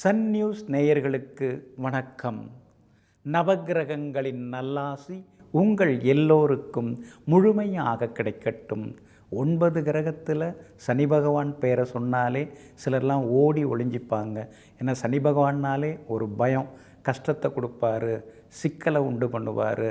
Sun news நேயர்களுக்கு வணக்கம். நவக்கிரகங்களின் நல்லாசி உங்கள் எல்லோருக்கும் முழுமையாக கிடைக்கட்டும். ஒன்பது கிரகத்தில் சனி பகவான் பெயரை சொன்னாலே சிலர்லாம் ஓடி ஒளிஞ்சிப்பாங்க. ஏன்னா சனி பகவான்னாலே ஒரு பயம் கஷ்டத்தை கொடுப்பாரு. சிக்கலை உண்டு பண்ணுவார்.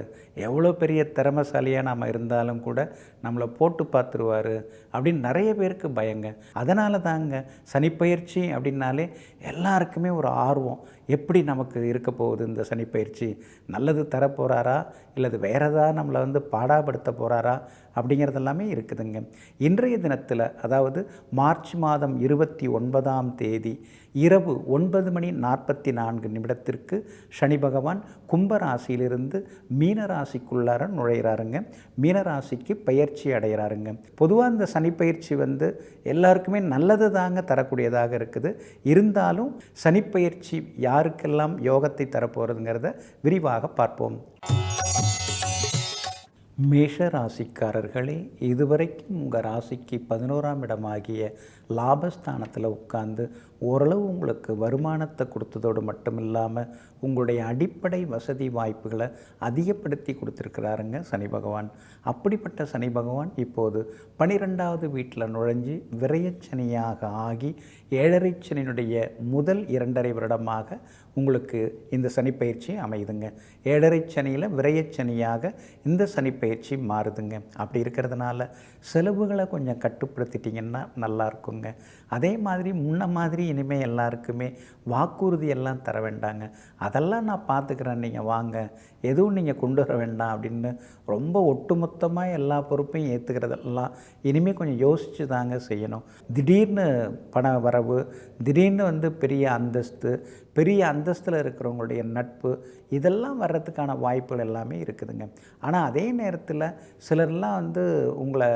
எவ்வளோ பெரிய திறமசாலியாக நாம் இருந்தாலும் கூட நம்மளை போட்டு பார்த்துருவார் அப்படின்னு நிறைய பேருக்கு பயங்க. அதனால தாங்க சனிப்பயிற்சி அப்படின்னாலே எல்லாருக்குமே ஒரு ஆர்வம். எப்படி நமக்கு இருக்க போகுது இந்த சனிப்பயிற்சி? நல்லது தரப்போகிறாரா இல்லது வேறு ஏதாவது நம்மளை வந்து பாடாப்படுத்த போகிறாரா அப்படிங்கிறது எல்லாமே இருக்குதுங்க. இன்றைய தினத்தில் அதாவது மார்ச் மாதம் இருபத்தி ஒன்பதாம் தேதி இரவு ஒன்பது மணி நாற்பத்தி நான்கு நிமிடத்திற்கு சனி பகவான் கும்பராசியிலிருந்து மீனராசிக்குள்ளார நுழையிறாருங்க. மீனராசிக்கு பயிற்சி அடைகிறாருங்க பொதுவாக இந்த சனி பயிற்சி வந்து எல்லாருக்குமே நல்லது தாங்க தரக்கூடியதாக இருக்குது. இருந்தாலும் சனிப்பயிற்சி யார் யாருக்கெல்லாம் யோகத்தை தரப்போகிறதுங்கிறத விரிவாக பார்ப்போம். மேஷ ராசிக்காரர்களே இதுவரைக்கும் உங்கள் ராசிக்கு பதினோராம் இடமாகிய லாபஸ்தானத்தில் உட்கார்ந்து ஓரளவு உங்களுக்கு வருமானத்தை கொடுத்ததோடு மட்டும் இல்லாமல் உங்களுடைய அடிப்படை வசதி வாய்ப்புகளை அதிகப்படுத்தி கொடுத்துருக்கிறாருங்க சனி பகவான். அப்படிப்பட்ட சனி பகவான் இப்போது பனிரெண்டாவது வீட்டில் நுழைஞ்சு விரயச்சனியாக ஆகி ஏழரை சனியினுடைய முதல் இரண்டரை வருடமாக உங்களுக்கு இந்த சனிப்பயிற்சி அமையுதுங்க. ஏழரை சனியில் விரயச்சனியாக இந்த சனிப்பயிற்சி மாறுதுங்க. அப்படி இருக்கிறதுனால செலவுகளை கொஞ்சம் கட்டுப்படுத்திட்டிங்கன்னா நல்லாயிருக்குங்க இருக்குங்க அதே மாதிரி முன்ன மாதிரி இனிமேல் எல்லாருக்குமே வாக்குறுதி எல்லாம் தர வேண்டாங்க. அதெல்லாம் நான் பார்த்துக்கிறேன் நீங்கள் வாங்க. எதுவும் நீங்கள் கொண்டு வர வேண்டாம் அப்படின்னு ரொம்ப ஒட்டுமொத்தமாக எல்லா பொறுப்பையும் ஏற்றுக்கிறதெல்லாம் இனிமேல் கொஞ்சம் யோசித்து தாங்க செய்யணும். திடீர்னு பண வரவு திடீர்னு வந்து பெரிய அந்தஸ்து பெரிய அந்தஸ்தில் இருக்கிறவங்களுடைய நட்பு இதெல்லாம் வர்றதுக்கான வாய்ப்புகள் எல்லாமே இருக்குதுங்க. ஆனால் அதே நேரத்தில் சிலர்லாம் வந்து உங்களை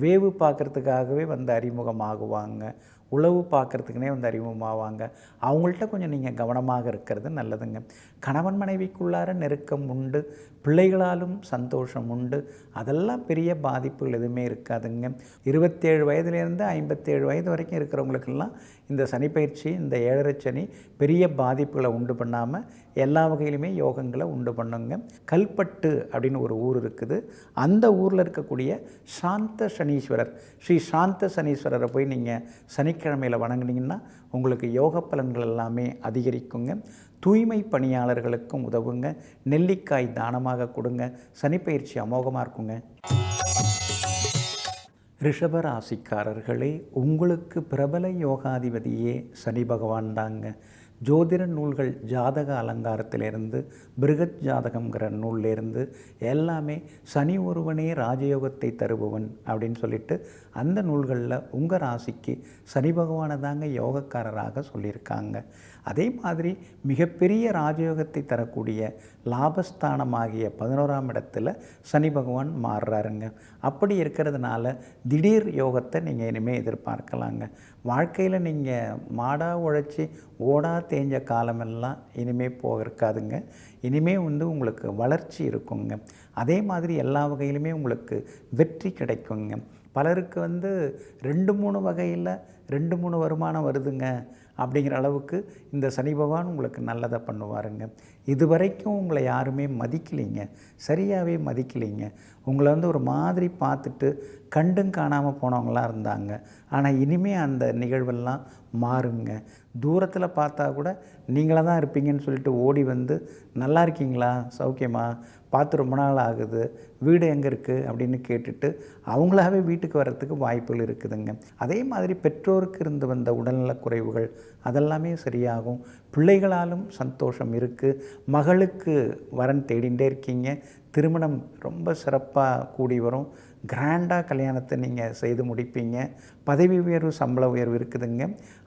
வேவு பார்க்குறதுக்காகவே வந்து அறிமுகமாகுவாங்க. உளவு பார்க்குறதுக்குனே வந்து அறிமுகமாவாங்க. அவங்கள்ட்ட கொஞ்சம் நீங்கள் கவனமாக இருக்கிறது நல்லதுங்க. கணவன் மனைவிக்குள்ளார நெருக்கம் உண்டு. பிள்ளைகளாலும் சந்தோஷம் உண்டு. அதெல்லாம் பெரிய பாதிப்புகள் எதுவுமே இருக்காதுங்க. இருபத்தேழு வயதுலேருந்து ஐம்பத்தேழு வயது வரைக்கும் இருக்கிறவங்களுக்கெல்லாம் இந்த சனிப்பயிற்சி இந்த ஏழரை சனி பெரிய பாதிப்புகளை உண்டு பண்ணாமல் எல்லா வகையிலுமே யோகங்களை உண்டு பண்ணுங்க. கல்பட்டு அப்படின்னு ஒரு ஊர் இருக்குது. அந்த ஊரில் இருக்கக்கூடிய சாந்த சனீஸ்வரர் ஸ்ரீ சாந்த சனீஸ்வரரை போய் நீங்கள் சனிக்கிழமையில் வணங்குனீங்கன்னா உங்களுக்கு யோக பலன்கள் எல்லாமே அதிகரிக்குங்க. தூய்மை பணியாளர்களுக்கும் உதவுங்க. நெல்லிக்காய் தானமாக கொடுங்க. சனிப்பயிற்சி அமோகமாக இருக்குங்க. ரிஷபராசிக்காரர்களே உங்களுக்கு பிரபல யோகாதிபதியே சனி பகவான் தாங்க. ஜோதிட நூல்கள் ஜாதக அலங்காரத்திலிருந்து பிருகத் ஜாதகங்கிற நூல்லேருந்து எல்லாமே சனி ஒருவனே ராஜயோகத்தை தருபவன் அப்படின்னு சொல்லிட்டு அந்த நூல்களில் உங்கள் ராசிக்கு சனி பகவானை தாங்க யோகக்காரராக சொல்லியிருக்காங்க. அதே மாதிரி மிகப்பெரிய ராஜயோகத்தை தரக்கூடிய லாபஸ்தானமாகிய பதினோராம் இடத்துல சனி பகவான் மாறுறாருங்க. அப்படி இருக்கிறதுனால திடீர் யோகத்தை நீங்கள் இனிமேல் எதிர்பார்க்கலாங்க. வாழ்க்கையில் நீங்கள் மாடா உழைச்சி ஓடா தேஞ்ச காலமெல்லாம் இனிமேல் போக இருக்காதுங்க இனிமேல் வந்து உங்களுக்கு வளர்ச்சி இருக்குங்க. அதே மாதிரி எல்லா வகையிலுமே உங்களுக்கு வெற்றி கிடைக்குங்க. பலருக்கு வந்து ரெண்டு மூணு வகையில் ரெண்டு மூணு வருமானம் வருதுங்க அப்படிங்கிற அளவுக்கு இந்த சனி பகவான் உங்களுக்கு நல்லதை பண்ணுவாருங்க. இது வரைக்கும் உங்களை யாருமே மதிக்கலைங்க. சரியாகவே மதிக்கலைங்க. உங்களை வந்து ஒரு மாதிரி பார்த்துட்டு கண்டும் காணாமல் போனவங்களாம் இருந்தாங்க. ஆனால் இனிமேல் அந்த நிகழ்வெல்லாம் மாறுங்க. தூரத்தில் பார்த்தா கூட நீங்களாக தான் இருப்பீங்கன்னு சொல்லிட்டு ஓடி வந்து நல்லா இருக்கீங்களா? சௌக்கியமா? பார்த்து ரொம்ப நாள் ஆகுது வீடு எங்கே இருக்குது அப்படின்னு கேட்டுட்டு அவங்களாவே வீட்டுக்கு வர்றதுக்கு வாய்ப்புகள் இருக்குதுங்க. அதே மாதிரி பெற்றோருக்கு இருந்து வந்த உடல்நலக் குறைவுகள் அதெல்லாமே சரியாகும். பிள்ளைகளாலும் சந்தோஷம் இருக்குது மகளுக்கு வரன் தேடிகிட்டே இருக்கீங்க. திருமணம் ரொம்ப சிறப்பாக கூடி வரும். கிராண்டாக கல்யாணத்தை நீங்கள் செய்து முடிப்பீங்க. பதவி உயர்வு சம்பள உயர்வு இருக்குதுங்க.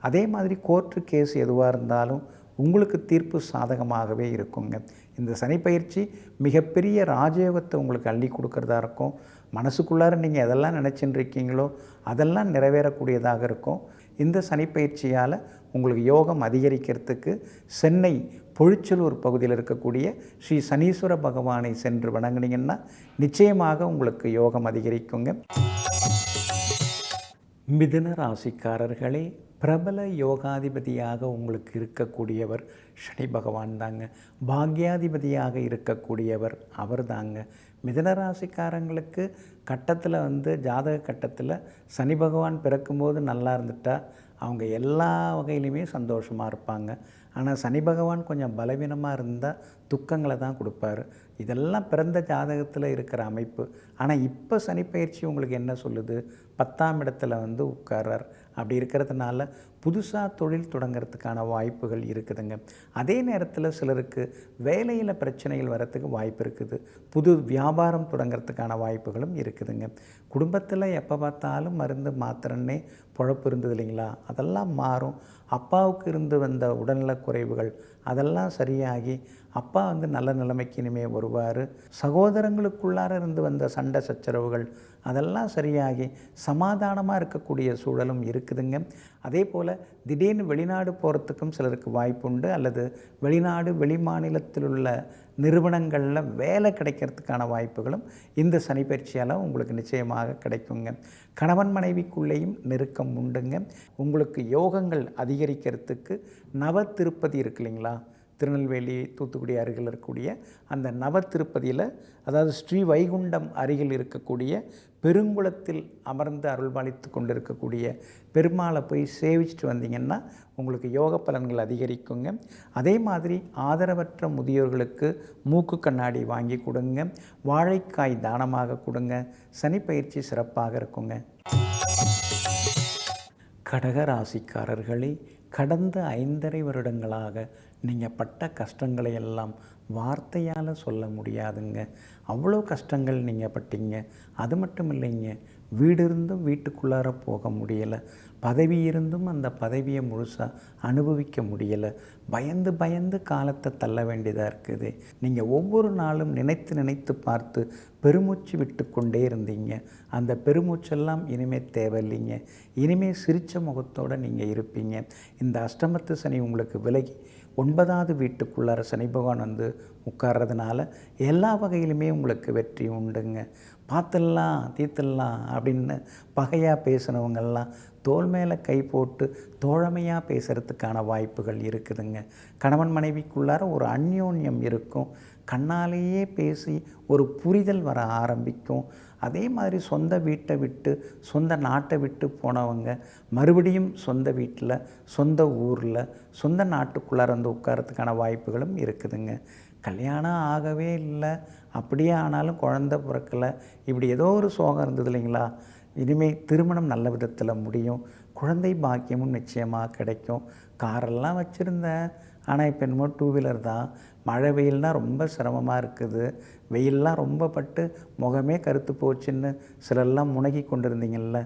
அதே மாதிரி கோர்ட்டு கேஸ் எதுவாக இருந்தாலும் உங்களுக்கு தீர்ப்பு சாதகமாகவே இருக்குங்க. இந்த சனிப்பயிற்சி மிகப்பெரிய ராஜயோகத்தை உங்களுக்கு அள்ளி கொடுக்கறதா இருக்கும். மனசுக்குள்ளார நீங்கள் எதெல்லாம் நினச்சின்னு இருக்கீங்களோ அதெல்லாம் நிறைவேறக்கூடியதாக இருக்கும். இந்த சனிப்பயிற்சியால் உங்களுக்கு யோகம் அதிகரிக்கிறதுக்கு சென்னை பொழிச்சலூர் பகுதியில் இருக்கக்கூடிய ஸ்ரீ சனீஸ்வர பகவானை சென்று வணங்கினீங்கன்னா நிச்சயமாக உங்களுக்கு யோகம் அதிகரிக்குங்க. மிதுன ராசிக்காரர்களே பிரபல யோகாதிபதியாக உங்களுக்கு இருக்கக்கூடியவர் சனி பகவான் தாங்க. பாக்யாதிபதியாக இருக்கக்கூடியவர் அவர் தாங்க. மிதனராசிக்காரங்களுக்கு கட்டத்தில் வந்து ஜாதக கட்டத்தில் சனி பகவான் பிறக்கும்போது நல்லா இருந்துட்டா அவங்க எல்லா வகையிலுமே சந்தோஷமாக இருப்பாங்க. ஆனால் சனி பகவான் கொஞ்சம் பலவீனமாக இருந்தால் துக்கங்களை தான் கொடுப்பாரு. இதெல்லாம் பிறந்த ஜாதகத்தில் இருக்கிற அமைப்பு. ஆனால் இப்போ சனிப்பயிற்சி உங்களுக்கு என்ன சொல்லுது? பத்தாம் இடத்துல வந்து உட்காரார் அப்படி இருக்கிறதுனால புதுசாக தொழில் தொடங்கிறதுக்கான வாய்ப்புகள் இருக்குதுங்க. அதே நேரத்தில் சிலருக்கு வேலையில் பிரச்சனைகள் வரத்துக்கு வாய்ப்பு இருக்குது. புது வியாபாரம் தொடங்கிறதுக்கான வாய்ப்புகளும் இருக்குதுங்க. குடும்பத்தில் எப்போ பார்த்தாலும் மருந்து மாத்திரன்னே பொழப்பு இருந்தது இல்லைங்களா? அதெல்லாம் மாறும். அப்பாவுக்கு இருந்து வந்த உடல்நலக் குறைவுகள் அதெல்லாம் சரியாகி அப்பா வந்து நல்ல நிலைமைக்கு இனிமேல் வருவார். சகோதரங்களுக்குள்ளார இருந்து வந்த சண்டை சச்சரவுகள் அதெல்லாம் சரியாகி சமாதானமாக இருக்கக்கூடிய சூழலும் இருக்குதுங்க. அதே போல் திடீர்னு வெளிநாடு போகிறதுக்கும் சிலருக்கு வாய்ப்புண்டு அல்லது வெளிநாடு வெளிமாநிலத்தில் உள்ள நிறுவனங்களில் வேலை கிடைக்கிறதுக்கான வாய்ப்புகளும் இந்த சனிப்பயிற்சியால் உங்களுக்கு நிச்சயமாக கிடைக்குங்க. கணவன் மனைவிக்குள்ளேயும் நெருக்கம் உண்டுங்க. உங்களுக்கு யோகங்கள் அதிகரிக்கிறதுக்கு நவ திருப்பதி இருக்கு இல்லைங்களா? திருநெல்வேலி தூத்துக்குடி அருகில் இருக்கக்கூடிய அந்த நவ திருப்பதியில் அதாவது ஸ்ரீ வைகுண்டம் அருகில் இருக்கக்கூடிய பெருங்குளத்தில் அமர்ந்து அருள்பாலித்து கொண்டிருக்கக்கூடிய பெருமாளை போய் சேவிச்சுட்டு வந்தீங்கன்னா உங்களுக்கு யோக பலன்கள் அதிகரிக்குங்க. அதே மாதிரி ஆதரவற்ற முதியோர்களுக்கு மூக்கு கண்ணாடி வாங்கி கொடுங்க. வாழைக்காய் தானமாக கொடுங்க. சனிப்பயிற்சி சிறப்பாக இருக்குங்க. கடகராசிக்காரர்களே கடந்த ஐந்தரை வருடங்களாக நீங்கள் பட்ட கஷ்டங்களை எல்லாம் வார்த்தையால் சொல்ல முடியாதுங்க. அவ்வளோ கஷ்டங்கள் நீங்கள் பட்டீங்க. அது மட்டும் இல்லைங்க வீடு இருந்தும் வீட்டுக்குள்ளார போக முடியலை. பதவி இருந்தும் அந்த பதவியை முழுசாக அனுபவிக்க முடியலை. பயந்து பயந்து காலத்தை தள்ள வேண்டியதாக இருக்குது. நீங்கள் ஒவ்வொரு நாளும் நினைத்து நினைத்து பார்த்து பெருமூச்சு விட்டு கொண்டே இருந்தீங்க. அந்த பெருமூச்செல்லாம் இனிமேல் தேவையில்லைங்க. இனிமேல் சிரித்த முகத்தோடு நீங்கள் இருப்பீங்க. இந்த அஷ்டமத்து சனி உங்களுக்கு விலகி ஒன்பதாவது வீட்டுக்குள்ளார சனி பகவான் வந்து உட்கார்றதுனால எல்லா வகையிலுமே உங்களுக்கு வெற்றி உண்டுங்க. பார்த்துடலாம் தீர்த்துடலாம் அப்படின்னு பகையாக பேசுனவங்கெல்லாம் தோல் மேலே கை போட்டு தோழமையாக பேசுகிறதுக்கான வாய்ப்புகள் இருக்குதுங்க. கணவன் மனைவிக்குள்ளார ஒரு அந்யோன்யம் இருக்கும். கண்ணாலேயே பேசி ஒரு புரிதல் வர ஆரம்பிக்கும். அதே மாதிரி சொந்த வீட்டை விட்டு சொந்த நாட்டை விட்டு போனவங்க மறுபடியும் சொந்த வீட்டில் சொந்த ஊரில் சொந்த நாட்டுக்குள்ளார வந்து உட்காரத்துக்கான வாய்ப்புகளும் இருக்குதுங்க. கல்யாணம் ஆகவே இல்லை. அப்படியே ஆனாலும் குழந்த பிறக்கலை. இப்படி ஏதோ ஒரு சோகம் இருந்தது இல்லைங்களா? இனிமேல் திருமணம் நல்ல விதத்தில் முடியும். குழந்தை பாக்கியமும் நிச்சயமாக கிடைக்கும். காரெல்லாம் வச்சுருந்தேன். ஆனால் இப்போ என்னமோ டூ வீலர் தான். மழை வெயில்னால் ரொம்ப சிரமமாக இருக்குது. வெயிலெலாம் ரொம்ப பட்டு முகமே கருத்து போச்சுன்னு சிலர்லாம் முனகி கொண்டிருந்தீங்கள்ல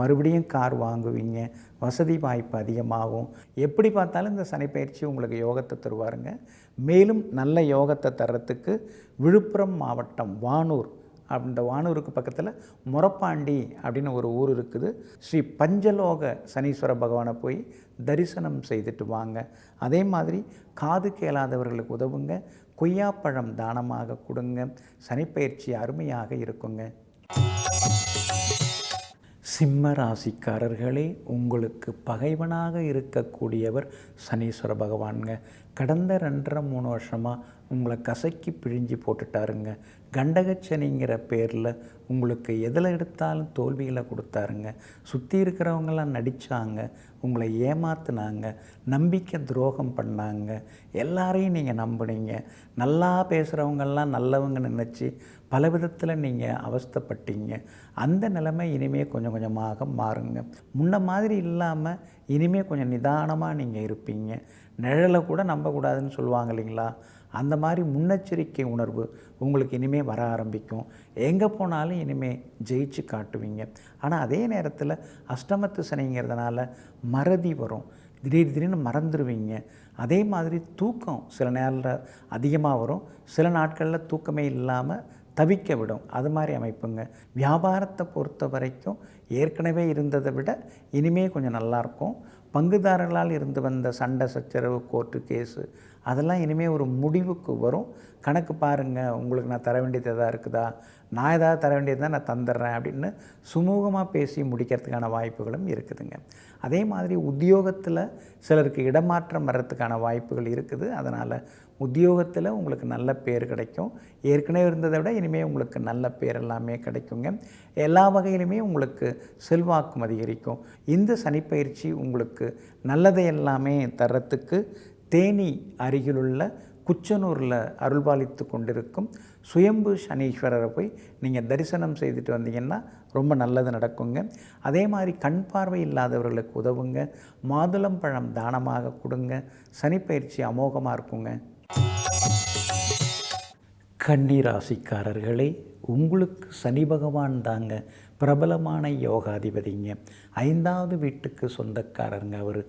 மறுபடியும் கார் வாங்குவீங்க. வசதி வாய்ப்பு அதிகமாகும். எப்படி பார்த்தாலும் இந்த சனிப்பயிற்சி உங்களுக்கு யோகத்தை தருவாருங்க. மேலும் நல்ல யோகத்தை தர்றதுக்கு விழுப்புரம் மாவட்டம் வானூர் அந்த வானூருக்கு பக்கத்தில் முறப்பாண்டி அப்படின்னு ஒரு ஊர் இருக்குது. ஸ்ரீ பஞ்சலோக சனீஸ்வர பகவானை போய் தரிசனம் செய்துட்டு வாங்க. அதே மாதிரி காது கேளாதவர்களுக்கு உதவுங்க. கொய்யாப்பழம் தானமாக கொடுங்க. சனிப்பயிற்சி அருமையாக இருக்குங்க. சிம்ம ராசிக்காரர்களே உங்களுக்கு பகைவனாக இருக்கக்கூடியவர் சனீஸ்வர பகவானுங்க. கடந்த ரெண்டரை மூணு வருஷமாக உங்களை கசக்கி பிழிஞ்சு போட்டுட்டாருங்க. கண்டகச்சனிங்கிற பேரில் உங்களுக்கு எதில் எடுத்தாலும் தோல்விகளை கொடுத்தாருங்க. சுற்றி இருக்கிறவங்களாம் நடித்தாங்க உங்களை ஏமாத்துனாங்க நம்பிக்கை துரோகம் பண்ணாங்க. எல்லாரையும் நீங்கள் நம்புனீங்க. நல்லா பேசுகிறவங்கெல்லாம் நல்லவங்க நினச்சி பல விதத்தில் நீங்கள் அவஸ்தப்பட்டீங்க. அந்த நிலைமை இனிமேல் கொஞ்சம் கொஞ்சமாக மாறுங்க. முன்ன மாதிரி இல்லாமல் இனிமேல் கொஞ்சம் நிதானமாக நீங்கள் இருப்பீங்க. நிழலை கூட நம்பக்கூடாதுன்னு சொல்லுவாங்க இல்லைங்களா? அந்த மாதிரி முன்னெச்சரிக்கை உணர்வு உங்களுக்கு இனிமேல் வர ஆரம்பிக்கும். எங்கே போனாலும் இனிமேல் ஜெயிச்சு காட்டுவீங்க. ஆனால் அதே நேரத்தில் அஷ்டமத்து சனிங்கிறதுனால மறதி வரும். திடீர் திடீர்னு மறந்துடுவீங்க அதே மாதிரி தூக்கம் சில நேரில் அதிகமாக வரும். சில நாட்களில் தூக்கமே இல்லாமல் தவிக்க விடும். அது மாதிரி அமைப்புங்க. வியாபாரத்தை பொறுத்த வரைக்கும் ஏற்கனவே இருந்ததை விட இனிமே கொஞ்சம் நல்லாயிருக்கும் பங்குதாரர்களால் இருந்து வந்த சண்டை சச்சரவு கோர்ட்டு கேஸு அதெல்லாம் இனிமேல் ஒரு முடிவுக்கு வரும். கணக்கு பாருங்கள் உங்களுக்கு நான் தர வேண்டியது எதாவது இருக்குதா? நான் ஏதாவது தர வேண்டியது தான் நான் தந்துடுறேன் அப்படின்னு சுமூகமாக பேசி முடிக்கிறதுக்கான வாய்ப்புகளும் இருக்குதுங்க. அதே மாதிரி உத்தியோகத்தில் சிலருக்கு இடமாற்றம் வர்றதுக்கான வாய்ப்புகள் இருக்குது. அதனால் உத்தியோகத்தில் உங்களுக்கு நல்ல பேர் கிடைக்கும். ஏற்கனவே இருந்ததை விட இனிமேல் உங்களுக்கு நல்ல பேர் எல்லாமே கிடைக்குங்க. எல்லா வகையிலுமே உங்களுக்கு செல்வாக்கும் அதிகரிக்கும். இந்த சனிப்பயிற்சி உங்களுக்கு நல்லதை எல்லாமே தர்றத்துக்கு தேனி அருகிலுள்ள குச்சனூரில் அருள்பாலித்து கொண்டிருக்கும் சுயம்பு சனீஸ்வரரை போய் நீங்கள் தரிசனம் செய்துட்டு வந்தீங்கன்னா ரொம்ப நல்லது நடக்குங்க. அதே மாதிரி கண் பார்வை இல்லாதவர்களுக்கு உதவுங்க. மாதுளம்பழம் தானமாக கொடுங்க. சனிப்பயிற்சி அமோகமாக இருக்குங்க. கன்னிராசிக்காரர்களே உங்களுக்கு சனி பகவான் தாங்க பிரபலமான யோகாதிபதிங்க. ஐந்தாவது வீட்டுக்கு சொந்தக்காரருங்க அவர்.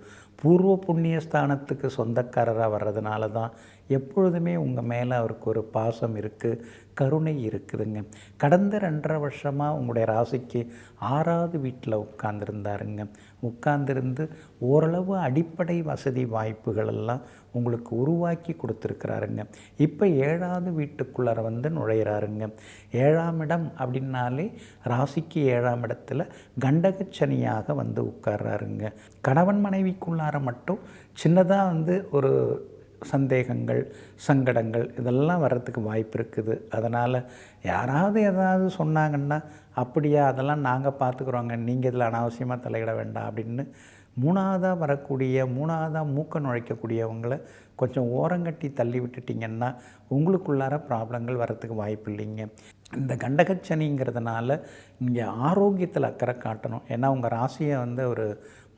பூர்வ புண்ணிய ஸ்தானத்துக்கு சொந்தக்காரராக வர்றதுனால தான் எப்பொழுதுமே உங்கள் மேலே அவருக்கு ஒரு பாசம் இருக்குது கருணை இருக்குதுங்க. கடந்த ரெண்டரை வருஷமாக உங்களுடைய ராசிக்கு ஆறாவது வீட்டில் உட்கார்ந்துருந்தாருங்க. உட்கார்ந்துருந்து ஓரளவு அடிப்படை வசதி வாய்ப்புகள் எல்லாம் உங்களுக்கு உருவாக்கி கொடுத்துருக்குறாருங்க. இப்போ ஏழாவது வீட்டுக்குள்ளார வந்து நுழையிறாருங்க. ஏழாம் இடம் அப்படின்னாலே ராசிக்கு ஏழாம் இடத்துல கண்டகச்சனியாக வந்து உட்கார்றாருங்க. கணவன் மனைவிக்குள்ள மனைவிக்குள்ளார மட்டும் சின்னதாக வந்து ஒரு சந்தேகங்கள் சங்கடங்கள் இதெல்லாம் வர்றதுக்கு வாய்ப்பு இருக்குது. அதனால் யாராவது ஏதாவது சொன்னாங்கன்னா அப்படியா அதெல்லாம் நாங்கள் பார்த்துக்குறோங்க நீங்கள் இதில் அனாவசியமாக தலையிட வேண்டாம். அப்படின்னு மூணாவதாக வரக்கூடிய மூணாவதாக மூக்க நுழைக்கக்கூடியவங்களை கொஞ்சம் ஓரங்கட்டி தள்ளி விட்டுட்டிங்கன்னா உங்களுக்குள்ளார ப்ராப்ளங்கள் வரத்துக்கு வாய்ப்பு இல்லைங்க. இந்த கண்டகச்சனிங்கிறதுனால நீங்கள் ஆரோக்கியத்தில் அக்கறை காட்டணும். ஏன்னா உங்கள் ராசியை வந்து ஒரு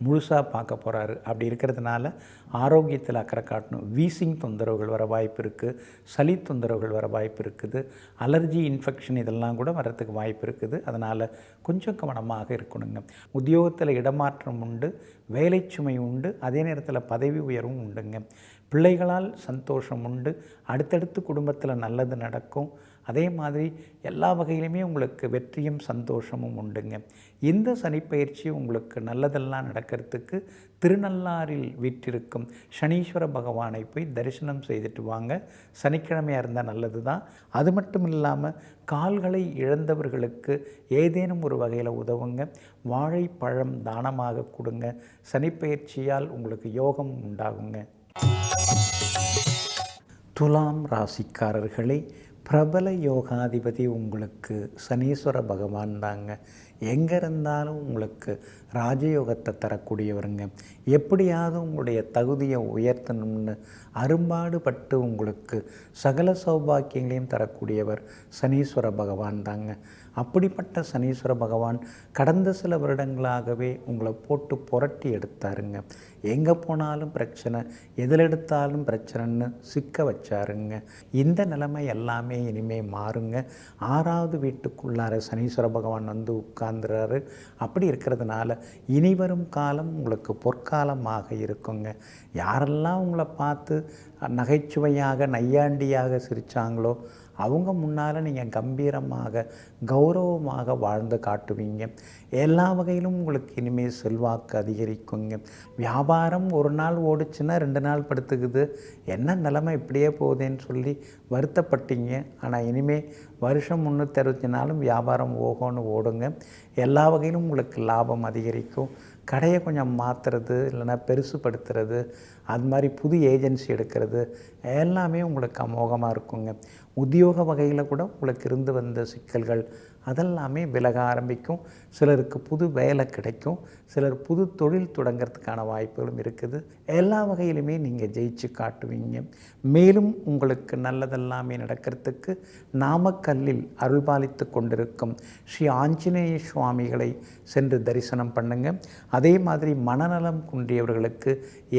முழுசாக பார்க்க போகிறாரு அப்படி இருக்கிறதுனால ஆரோக்கியத்தில் அக்கறை காட்டணும். வீசிங் தொந்தரவுகள் வர வாய்ப்பு இருக்குது சளி தொந்தரவுகள் வர வாய்ப்பு இருக்குது. அலர்ஜி இன்ஃபெக்ஷன் இதெல்லாம் கூட வரத்துக்கு வாய்ப்பு இருக்குது. அதனால் கொஞ்சம் கவனமாக இருக்கணுங்க. உத்தியோகத்தில் இடமாற்றம் உண்டு. வேலை சுமை உண்டு. அதே நேரத்தில் பதவி உயர்வும் உண்டுங்க. பிள்ளைகளால் சந்தோஷம் உண்டு. அடுத்தடுத்து குடும்பத்தில் நல்லது நடக்கும். அதே மாதிரி எல்லா வகையிலுமே உங்களுக்கு வெற்றியும் சந்தோஷமும் உண்டுங்க. இந்த சனிப்பயிற்சி உங்களுக்கு நல்லதெல்லாம் நடக்கிறதுக்கு திருநள்ளாறில் வீற்றிருக்கும் சனீஸ்வர பகவானை போய் தரிசனம் செய்துட்டு வாங்க. சனிக்கிழமையாக இருந்தால் நல்லது தான் அது மட்டும் இல்லாமல் கால்களை இழந்தவர்களுக்கு ஏதேனும் ஒரு வகையில் உதவுங்க. வாழைப்பழம் தானமாக கொடுங்க. சனிப்பயிற்சியால் உங்களுக்கு யோகம் உண்டாகுங்க. துலாம் ராசிக்காரர்களே பிரபல யோகாதிபதி உங்களுக்கு சனீஸ்வர பகவான் தாங்க. எங்கே இருந்தாலும் உங்களுக்கு ராஜயோகத்தை தரக்கூடியவருங்க. எப்படியாவது உங்களுடைய தகுதியை உயர்த்தணும்னு அரும்பாடுபட்டு உங்களுக்கு சகல சௌபாக்கியங்களையும் தரக்கூடியவர் சனீஸ்வர பகவான் தாங்க. அப்படிப்பட்ட சனீஸ்வர பகவான் கடந்த சில வருடங்களாகவே உங்களை போட்டு புரட்டி எடுத்தாருங்க. எங்கே போனாலும் பிரச்சனை எதில் எடுத்தாலும் பிரச்சனைன்னு சிக்க வச்சாருங்க. இந்த நிலைமை எல்லாமே இனிமே மாறுங்க. ஆறாவது வீட்டுக்குள்ளார சனீஸ்வர பகவான் வந்து உட்கார்ந்துறாரு. அப்படி இருக்கிறதுனால இனி வரும் காலம் உங்களுக்கு பொற்காலமாக இருக்குங்க. யாரெல்லாம் உங்களை பார்த்து நகைச்சுவையாக நையாண்டியாக சிரித்தாங்களோ அவங்க முன்னால் நீங்கள் கம்பீரமாக கௌரவமாக வாழ்ந்து காட்டுவீங்க. எல்லா வகையிலும் உங்களுக்கு இனிமேல் செல்வாக்கு அதிகரிக்குங்க. வியாபாரம் ஒரு நாள் ஓடிச்சுன்னா ரெண்டு நாள் படுத்துக்குது. என்ன நிலமை இப்படியே போகுதேன்னு சொல்லி வருத்தப்பட்டீங்க. ஆனால் இனிமேல் வருஷம் முந்நூற்றி அறுபத்தி நாளும் வியாபாரம் ஓகோன்னு ஓடுங்க. எல்லா வகையிலும் உங்களுக்கு லாபம் அதிகரிக்கும். கடையை கொஞ்சம் மாற்றுறது இல்லைன்னா பெருசுப்படுத்துறது அது மாதிரி புது ஏஜென்சி எடுக்கிறது எல்லாமே உங்களுக்கு அமோகமாக இருக்குங்க. உத்தியோக வகையில் கூட உங்களுக்கு இருந்து வந்த சிக்கல்கள் அதெல்லாமே விலக ஆரம்பிக்கும். சிலருக்கு புது வேலை கிடைக்கும். சிலர் புது தொழில் தொடங்கிறதுக்கான வாய்ப்புகளும் இருக்குது. எல்லா வகையிலுமே நீங்கள் ஜெயிச்சு காட்டுவீங்க. மேலும் உங்களுக்கு நல்லதெல்லாமே நடக்கிறதுக்கு நாமக்கல்லில் அருள்பாலித்து கொண்டிருக்கும் ஸ்ரீ ஆஞ்சநேய சுவாமிகளை சென்று தரிசனம் பண்ணுங்க. அதே மாதிரி மனநலம் குன்றியவர்களுக்கு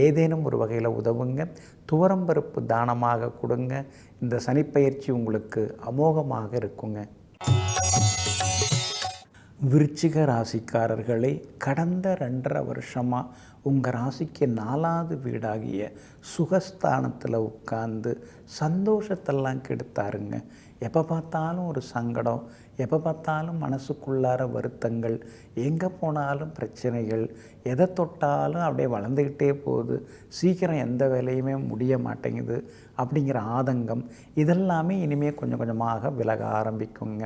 ஏதேனும் ஒரு வகையில் உதவுங்க. துவரம்பருப்பு தானமாக கொடுங்க. இந்த சனிப்பயிற்சி உங்களுக்கு அமோகமாக இருக்குங்க. விருச்சிக ராசிக்காரர்களே கடந்த ரெண்டரை வருஷமாக உங்கள் ராசிக்கு நாலாவது வீடாகிய சுகஸ்தானத்தில் உட்கார்ந்து சந்தோஷத்தெல்லாம் கெடுத்தாருங்க. எப்போ பார்த்தாலும் ஒரு சங்கடம் எப்போ பார்த்தாலும் மனசுக்குள்ளார வருத்தங்கள் எங்கே போனாலும் பிரச்சனைகள் எதை தொட்டாலும் அப்படியே வளர்ந்துக்கிட்டே போகுது. சீக்கிரம் எந்த வேலையுமே முடிய மாட்டேங்குது அப்படிங்கிற ஆதங்கம் இதெல்லாமே இனிமேல் கொஞ்சம் கொஞ்சமாக விலக ஆரம்பிக்குங்க.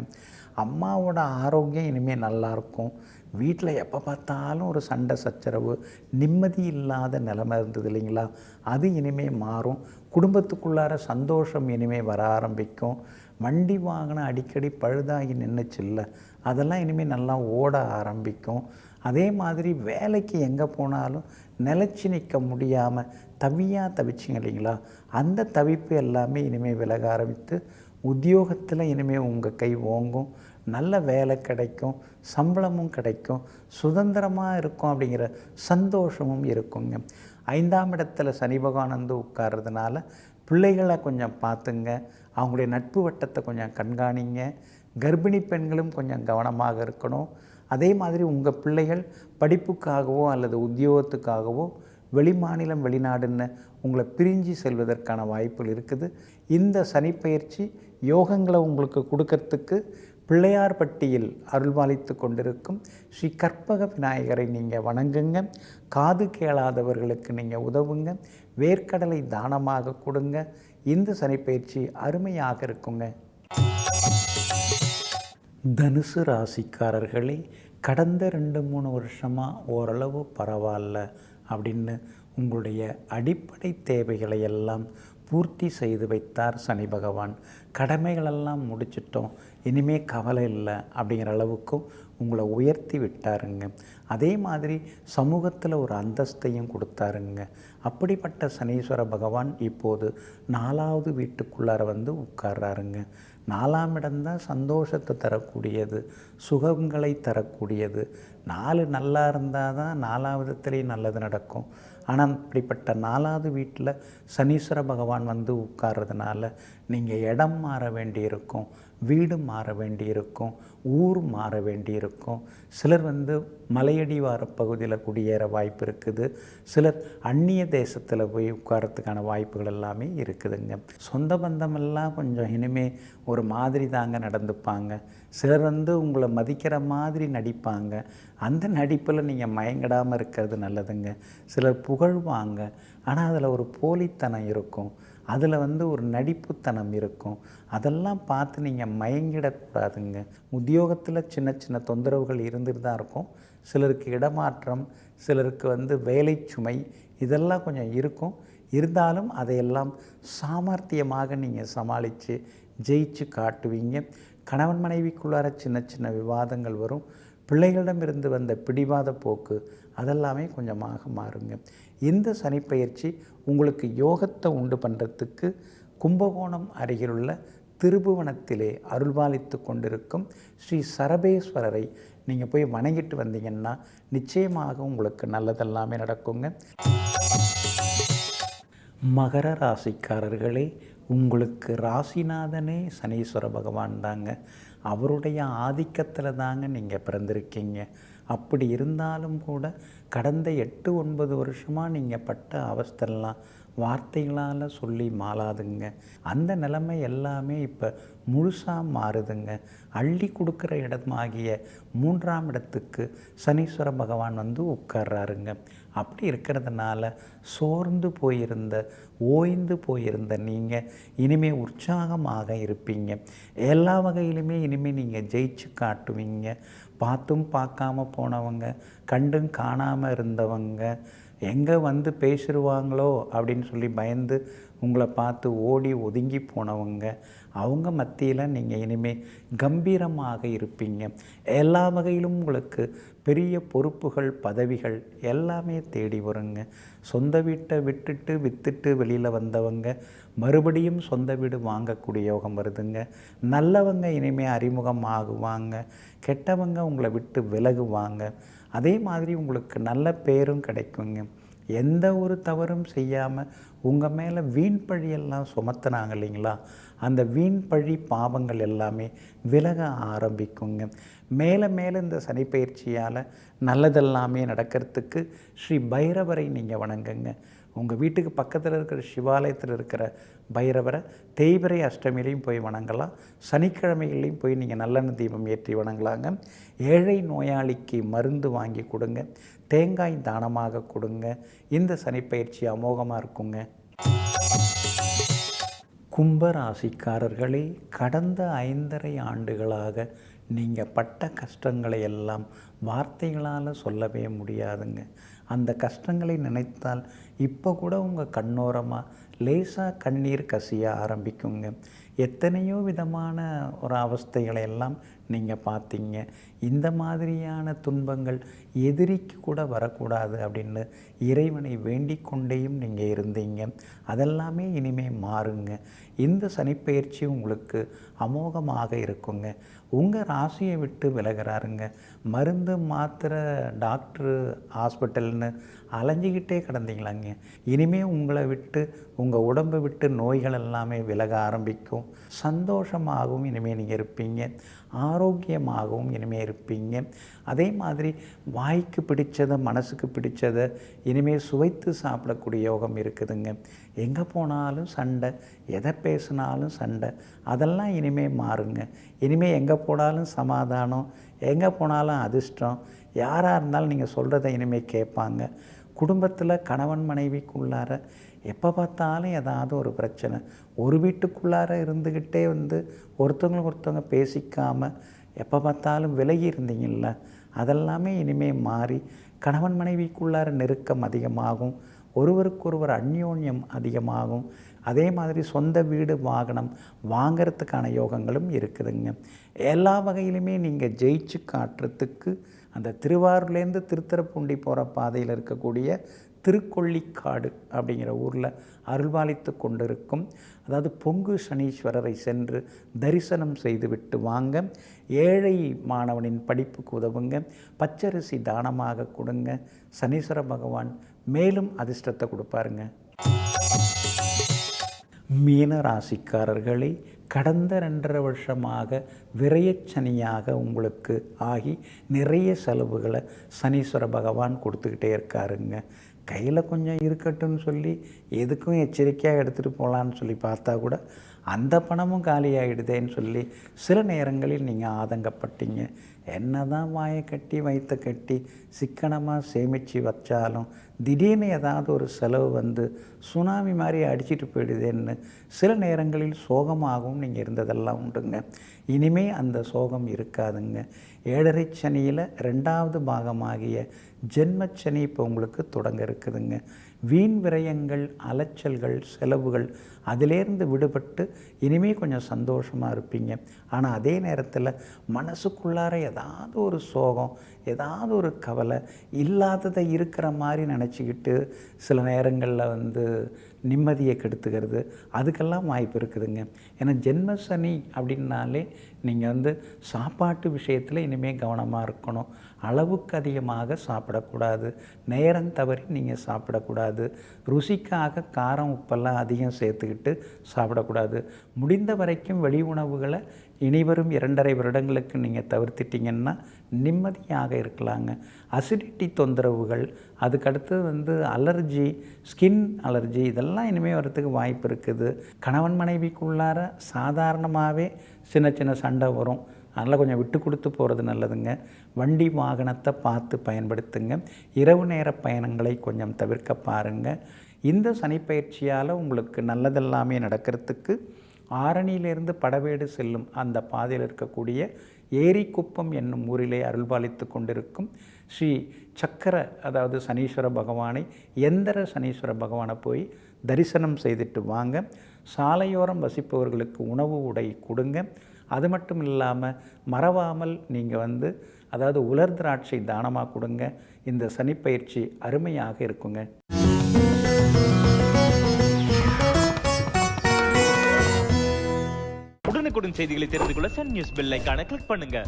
அம்மாவோட ஆரோக்கியம் இனிமேல் நல்லாயிருக்கும் வீட்டில் எப்போ பார்த்தாலும் ஒரு சண்டை சச்சரவு நிம்மதி இல்லாத நிலைமை இருந்தது இல்லைங்களா? அது இனிமேல் மாறும். குடும்பத்துக்குள்ளார சந்தோஷம் இனிமேல் வர ஆரம்பிக்கும். வண்டி வாகனம் அடிக்கடி பழுதாகி நின்றுச்சில்ல அதெல்லாம் இனிமேல் நல்லா ஓட ஆரம்பிக்கும். அதே மாதிரி வேலைக்கு எங்கே போனாலும் நிலச்சி நிற்க முடியாமல் தவியாக தவிச்சிங்க இல்லைங்களா? அந்த தவிப்பு எல்லாமே இனிமேல் விலக ஆரம்பித்து உத்தியோகத்தில் இனிமேல் உங்கள் கை ஓங்கும். நல்ல வேலை கிடைக்கும் சம்பளமும் கிடைக்கும் சுதந்திரமாக இருக்கும் அப்படிங்கிற சந்தோஷமும் இருக்குங்க. ஐந்தாம் இடத்துல சனி பகவான் வந்து உட்கார்றதுனால பிள்ளைகளை கொஞ்சம் பார்த்துங்க. அவங்களுடைய நட்பு வட்டத்தை கொஞ்சம் கண்காணிங்க. கர்ப்பிணி பெண்களும் கொஞ்சம் கவனமாக இருக்கணும். அதே மாதிரி உங்கள் பிள்ளைகள் படிப்புக்காகவோ அல்லது உத்தியோகத்துக்காகவோ வெளிமாநிலம் வெளிநாடுன்னு உங்களை பிரிஞ்சு செல்வதற்கான வாய்ப்புகள் இருக்குது. இந்த சனிப்பயிற்சி யோகங்களை உங்களுக்கு கொடுக்கறதுக்கு பிள்ளையார்பட்டியில் அருள்பாலித்து கொண்டிருக்கும் ஸ்ரீ கற்பக விநாயகரை நீங்கள் வணங்குங்க. காது கேளாதவர்களுக்கு நீங்கள் உதவுங்க. வேர்க்கடலை தானமாக கொடுங்க. இந்த சனிப்பயிற்சி அருமையாக இருக்குங்க. தனுசு ராசிக்காரர்களே கடந்த ரெண்டு மூணு வருஷமாக ஓரளவு பரவாயில்ல அப்படின்னு உங்களுடைய அடிப்படை தேவைகளை எல்லாம் பூர்த்தி செய்து வைத்தார் சனி பகவான். கடமைகளெல்லாம் முடிச்சிட்டோம். இனிமே கவலை இல்லை அப்படிங்கிற அளவுக்கும் உங்களை உயர்த்தி விட்டாருங்க. அதே மாதிரி சமூகத்தில் ஒரு அந்தஸ்தையும் கொடுத்தாருங்க. அப்படிப்பட்ட சனீஸ்வர பகவான் இப்போது நாலாவது வீட்டுக்குள்ளார வந்து உட்கார்றாருங்க. நாலாம் இடம்தான் சந்தோஷத்தை தரக்கூடியது சுகங்களை தரக்கூடியது. நாலு நல்லா இருந்தால் தான் நாலாவதுலேயும் நல்லது நடக்கும். ஆனால் இப்படிப்பட்ட நாலாவது வீட்டில் சனீஸ்வர பகவான் வந்து உட்கார்றதுனால நீங்கள் இடம் மாற வேண்டியிருக்கும் வீடு மாற வேண்டியிருக்கும் ஊர் மாற வேண்டியிருக்கும். சிலர் வந்து மலையடிவார பகுதியில் குடியேற வாய்ப்பு இருக்குது. சிலர் அந்நிய தேசத்தில் போய் உட்காரத்துக்கான வாய்ப்புகள் எல்லாமே இருக்குதுங்க. சொந்த பந்தமெல்லாம் கொஞ்சம் இனிமே ஒரு மாதிரி தாங்க நடந்துப்பாங்க. சிலர் வந்து உங்களை மதிக்கிற மாதிரி நடிப்பாங்க. அந்த நடிப்பில் நீங்கள் மயங்கிடாமல் இருக்கிறது நல்லதுங்க. சிலர் புகழ்வாங்க. ஆனால் அதில் ஒரு போலித்தனம் இருக்கும். அதில் வந்து ஒரு நடிப்புத்தனம் இருக்கும். அதெல்லாம் பார்த்து நீங்கள் மயங்கிடக்கூடாதுங்க. உத்தியோகத்தில் சின்ன சின்ன தொந்தரவுகள் இருந்துட்டு தான் இருக்கும். சிலருக்கு இடமாற்றம் சிலருக்கு வந்து வேலை சுமை இதெல்லாம் கொஞ்சம் இருக்கும். இருந்தாலும் அதையெல்லாம் சாமர்த்தியமாக நீங்கள் சமாளித்து ஜெயிச்சு காட்டுவீங்க. கணவன் மனைவிக்குள்ளார சின்ன சின்ன விவாதங்கள் வரும். பிள்ளைகளிடமிருந்து வந்த பிடிவாத போக்கு அதெல்லாமே கொஞ்சமாக மாறுங்க. இந்த சனிப்பயிற்சி உங்களுக்கு யோகத்தை உண்டு பண்ணுறதுக்கு கும்பகோணம் அருகிலுள்ள திருபுவனத்திலே அருள்பாலித்து கொண்டிருக்கும் ஸ்ரீ சரபேஸ்வரரை நீங்கள் போய் வணங்கிட்டு வந்தீங்கன்னா நிச்சயமாக உங்களுக்கு நல்லதெல்லாமே நடக்குங்க. மகர ராசிக்காரர்களே உங்களுக்கு ராசிநாதனே சனீஸ்வர பகவான் தாங்க. அவருடைய ஆதிக்கத்தில் தாங்க நீங்கள் பிறந்திருக்கீங்க. அப்படி இருந்தாலும் கூட கடந்த எட்டு ஒன்பது வருஷமாக நீங்கள் பட்ட அவஸ்தெல்லாம் வார்த்தைகளால் சொல்லி மாளாதுங்க. அந்த நிலைமை எல்லாமே இப்போ முழுசாக மாறுதுங்க. அள்ளி கொடுக்குற இடமாகிய மூன்றாம் இடத்துக்கு சனீஸ்வர பகவான் வந்து உட்கார்றாருங்க. அப்படி இருக்கிறதுனால சோர்ந்து போயிருந்த ஓய்ந்து போயிருந்த நீங்கள் இனிமேல் உற்சாகமாக இருப்பீங்க. எல்லா வகையிலுமே இனிமேல் நீங்கள் ஜெயிச்சு காட்டுவீங்க. பார்த்தும் பார்க்காம போனவங்க கண்டும் காணாமல் இருந்தவங்க எங்கே வந்து பேசிடுவாங்களோ அப்படின்னு சொல்லி பயந்து உங்களை பார்த்து ஓடி ஒதுங்கி போனவங்க அவங்க மத்தியில் நீங்கள் இனிமேல் கம்பீரமாக இருப்பீங்க. எல்லா வகையிலும் உங்களுக்கு பெரிய பொறுப்புகள் பதவிகள் எல்லாமே தேடி வருங்க. சொந்த வீட்டை விட்டுட்டு வித்துட்டு வெளியில் வந்தவங்க மறுபடியும் சொந்த வீடு வாங்கக்கூடிய யோகம் வருதுங்க. நல்லவங்க இனிமேல் அறிமுகம் ஆகுவாங்க கெட்டவங்க உங்களை விட்டு விலகுவாங்க. அதே மாதிரி உங்களுக்கு நல்ல பேரும் கிடைக்குங்க. எந்த ஒரு தவறும் செய்யாமல் உங்கள் மேலே வீண் பழியெல்லாம் சுமத்துனாங்க இல்லைங்களா? அந்த வீண் பழி பாவங்கள் எல்லாமே விலக ஆரம்பிக்குங்க. மேலே மேலே இந்த சனிப்பயிற்சியால் நல்லதெல்லாமே நடக்கிறதுக்கு ஸ்ரீ பைரவரை நீங்கள் வணங்குங்க. உங்கள் வீட்டுக்கு பக்கத்தில் இருக்கிற சிவாலயத்தில் இருக்கிற பைரவரை தேய்பிரை அஷ்டமிலையும் போய் வணங்கலாம். சனிக்கிழமைகளையும் போய் நீங்கள் நல்லெண்ணெய் தீபம் ஏற்றி வணங்கலாங்க. ஏழை நோயாளிக்கு மருந்து வாங்கி கொடுங்க. தேங்காய் தானமாக கொடுங்க. இந்த சனிப்பயிற்சி அமோகமாக இருக்குங்க. கும்பராசிக்காரர்களே கடந்த ஐந்தரை ஆண்டுகளாக நீங்கள் பட்ட கஷ்டங்களை எல்லாம் வார்த்தைகளால் சொல்லவே முடியாதுங்க. அந்த கஷ்டங்களை நினைத்தால் இப்போ கூட உங்கள் கண்ணோரமாக லேசாக கண்ணீர் கசிய ஆரம்பிக்குங்க. எத்தனையோ விதமான ஒரு அவஸ்தைகளை எல்லாம் நீங்கள் பார்த்தீங்க. இந்த மாதிரியான துன்பங்கள் எதிரிக்கு கூட வரக்கூடாது அப்படின்னு இறைவனை வேண்டிக் கொண்டேயும் நீங்கள் இருந்தீங்க. அதெல்லாமே இனிமே மாறுங்க. இந்த சனிப்பெயர்ச்சி உங்களுக்கு அமோகமாக இருக்குங்க. உங்கள் ராசியை விட்டு விலகிறாருங்க. மருந்து மாத்திரை டாக்டரு ஹாஸ்பிட்டல்னு அலைஞ்சிக்கிட்டே கிடந்தீங்களாங்க. இனிமே உங்களை விட்டு உங்கள் உடம்பை விட்டு நோய்கள் எல்லாமே விலக ஆரம்பிக்கும். சந்தோஷமாகவும் இனிமேல் நீங்கள் இருப்பீங்க. ஆரோக்கியமாகவும் இனிமேல் இருப்பீங்க. அதே மாதிரி வாய்க்கு பிடிச்சதை மனசுக்கு பிடிச்சதை இனிமேல் சுவைத்து சாப்பிடக்கூடிய யோகம் இருக்குதுங்க. எங்கே போனாலும் சண்டை எதை பேசினாலும் சண்டை அதெல்லாம் இனிமேல் மாறுங்க. இனிமேல் எங்கே போனாலும் சமாதானம் எங்கே போனாலும் அதிர்ஷ்டம் யாராக இருந்தாலும் நீங்கள் சொல்கிறத இனிமேல் கேட்பாங்க. குடும்பத்தில் கணவன் மனைவிக்குள்ளார எப்போ பார்த்தாலும் ஏதாவது ஒரு பிரச்சனை. ஒரு வீட்டுக்குள்ளார இருந்துக்கிட்டே வந்து ஒருத்தவங்களுக்கு ஒருத்தவங்க பேசிக்காமல் எப்போ பார்த்தாலும் விலகி இருந்தீங்கள்ல அதெல்லாமே இனிமேல் மாறி கணவன் மனைவிக்குள்ளார நெருக்கம் அதிகமாகும். ஒருவருக்கொருவர் அந்யோன்யம் அதிகமாகும். அதே மாதிரி சொந்த வீடு வாகனம் வாங்கிறதுக்கான யோகங்களும் இருக்குதுங்க. எல்லா வகையிலுமே நீங்கள் ஜெயிச்சு காட்டுறதுக்கு அந்த திருவாரூர்லேருந்து திருத்தரப்பூண்டி போகிற பாதையில் இருக்கக்கூடிய திருக்கொள்ளிக்காடு அப்படிங்கிற ஊரில் அருள்வாளித்து கொண்டிருக்கும். அதாவது பொங்கு சனீஸ்வரரை சென்று தரிசனம் செய்துவிட்டு வாங்க. ஏழை மாணவனின் படிப்புக்கு உதவுங்க. பச்சரிசி தானமாக கொடுங்க. சனீஸ்வர பகவான் மேலும் அதிர்ஷ்டத்தை கொடுப்பாருங்க. மீன ராசிக்காரர்களை கடந்த ரெண்டரை வருஷமாக விரயச்சனியாக உங்களுக்கு ஆகி நிறைய செலவுகளை சனீஸ்வர பகவான் கொடுத்துக்கிட்டே இருக்காருங்க. கையில் கொஞ்சம் இருக்கட்டும்னு சொல்லி எதுக்கும் எச்சரிக்கையாக எடுத்துகிட்டு போகலான்னு சொல்லி பார்த்தா கூட அந்த பணமும் காலியாகிடுதேன்னு சொல்லி சில நேரங்களில் நீங்கள் ஆதங்கப்பட்டீங்க. என்ன தான் வாயை கட்டி வைத்த கட்டி சிக்கனமாக சேமித்து வச்சாலும் திடீர்னு ஏதாவது ஒரு செலவு வந்து சுனாமி மாதிரி அடிச்சிட்டு போயிடுதுன்னு சில நேரங்களில் சோகமாகவும் நீங்கள் இருந்ததெல்லாம் உண்டுங்க. இனிமே அந்த சோகம் இருக்காதுங்க. ஏழரை சனியில் ரெண்டாவது பாகமாகிய ஜென்மச்சனி இப்போ உங்களுக்கு தொடங்க இருக்குதுங்க. வீண் விரயங்கள் அலைச்சல்கள் செலவுகள் அதிலேருந்து விடுபட்டு இனிமே கொஞ்சம் சந்தோஷமாக இருப்பீங்க. ஆனால் அதே நேரத்தில் மனசுக்குள்ளார ஏதாவது ஒரு சோகம் ஏதாவது ஒரு கவலை இல்லாததை இருக்கிற மாதிரி நினச்சிக்கிட்டு சில நேரங்களில் வந்து நிம்மதியை கெடுத்துக்கிறது அதுக்கெல்லாம் வாய்ப்பு இருக்குதுங்க. ஏன்னா ஜென்ம சனி அப்படின்னாலே நீங்கள் வந்து சாப்பாட்டு விஷயத்தில் இனிமேல் கவனமாக இருக்கணும். அளவுக்கு அதிகமாக சாப்பிடக்கூடாது. நேரம் தவறி நீங்கள் சாப்பிடக்கூடாது. ருசிக்காக காரம் உப்பெல்லாம் அதிகம் சேர்த்துக்கிட்டு சாப்பிடக்கூடாது. முடிந்த வரைக்கும் வெளி உணவுகளை இனிவரும் இரண்டரை வருடங்களுக்கு நீங்கள் தவிர்த்திட்டிங்கன்னா நிம்மதியாக இருக்கலாங்க. அசிடிட்டி தொந்தரவுகள் அதுக்கடுத்து வந்து அலர்ஜி ஸ்கின் அலர்ஜி இதெல்லாம் இனிமேல் வரத்துக்கு வாய்ப்பு இருக்குது. கணவன் மனைவிக்குள்ளார சாதாரணமாகவே சின்ன சின்ன சண்டை வரும். அதனால் கொஞ்சம் விட்டு கொடுத்து போகிறது நல்லதுங்க. வண்டி வாகனத்தை பார்த்து பயன்படுத்துங்க. இரவு நேர பயணங்களை கொஞ்சம் தவிர்க்க பாருங்கள் இந்த சனிப்பயிற்சியால் உங்களுக்கு நல்லதெல்லாமே நடக்கிறதுக்கு ஆரணியிலிருந்து படவேடு செல்லும் அந்த பாதையில் இருக்கக்கூடிய ஏரிக்குப்பம் என்னும் ஊரிலே அருள்பாலித்து கொண்டிருக்கும் ஸ்ரீ சக்கர அதாவது சனீஸ்வர பகவானை எந்திர சனீஸ்வர பகவானை போய் தரிசனம் செய்துட்டு வாங்க. சாலையோரம் வசிப்பவர்களுக்கு உணவு உடை கொடுங்க. அது மட்டும் இல்லாமல் மறவாமல் நீங்கள் வந்து அதாவது உலர் திராட்சை தானமாக கொடுங்க. இந்த சனிப்பயிற்சி அருமையாக இருக்குங்க. உடனுக்குடன் செய்திகளை தெரிந்து கொள்ள சன் நியூஸ் பெல் ஐக்கான கிளிக் பண்ணுங்க.